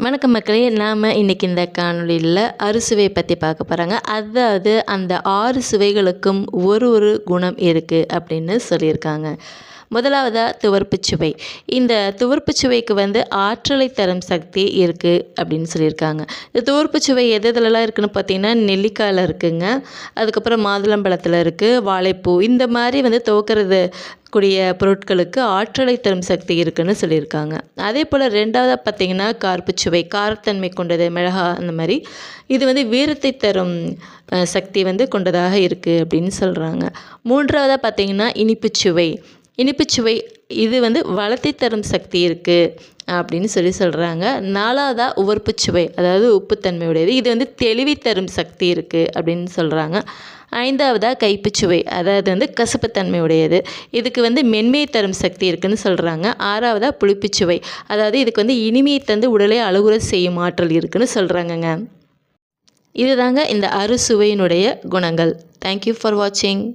வணக்கம் மக்களே நாம் இன்றைக்கி இந்த காணொளியில் அறுசுவை பற்றி பார்க்க போகிறாங்க அதாவது அந்த ஆறு சுவைகளுக்கும் ஒரு ஒரு குணம் இருக்குது அப்படின்னு சொல்லியிருக்காங்க. முதலாவதாக துவர்ப்புச் சுவை. இந்த துவர்ப்பு சுவைக்கு வந்து ஆற்றலை தரும் சக்தி இருக்குது அப்படின்னு சொல்லியிருக்காங்க. இந்த துவர்ப்பு சுவை எது எதுலலாம் இருக்குதுன்னு பார்த்தீங்கன்னா நெல்லிக்காயில் இருக்குங்க. அதுக்கப்புறம் மாதுளம்பழத்தில் இருக்குது வாழைப்பூ. இந்த மாதிரி வந்து துவக்கிறது கூடிய பொருட்களுக்கு ஆற்றலை தரும் சக்தி இருக்குன்னு சொல்லியிருக்காங்க. அதே போல் ரெண்டாவதாக பார்த்தீங்கன்னா கார்ப்புச்சுவை காரத்தன்மை கொண்டது மிளகா அந்த மாதிரி. இது வந்து வீரத்தை தரும் சக்தி வந்து கொண்டதாக இருக்குது அப்படின்னு சொல்கிறாங்க மூன்றாவதாக பார்த்தீங்கன்னா இனிப்புச்சுவை இனிப்புச்சுவை இது வந்து வளத்தை தரும் சக்தி இருக்குது அப்படின்னு சொல்லி சொல்கிறாங்க நாலாவதாக உவர்ப்புச்சுவை அதாவது உப்புத்தன்மையுடையது இது வந்து தெளிவி தரும் சக்தி இருக்குது அப்படின்னு சொல்கிறாங்க ஐந்தாவதாக கைப்புச்சுவை அதாவது வந்து கசுப்புத்தன்மையுடையது இதுக்கு வந்து மென்மையை தரும் சக்தி இருக்குதுன்னு சொல்கிறாங்க ஆறாவதாக புளிப்புச்சுவை அதாவது இதுக்கு வந்து இனிமையை தந்து உடலை அழுகுற செய்யும் ஆற்றல் இருக்குதுன்னு சொல்கிறாங்கங்க இதுதாங்க இந்த அறுசுவையினுடைய குணங்கள். தேங்க்யூ ஃபார் வாட்சிங்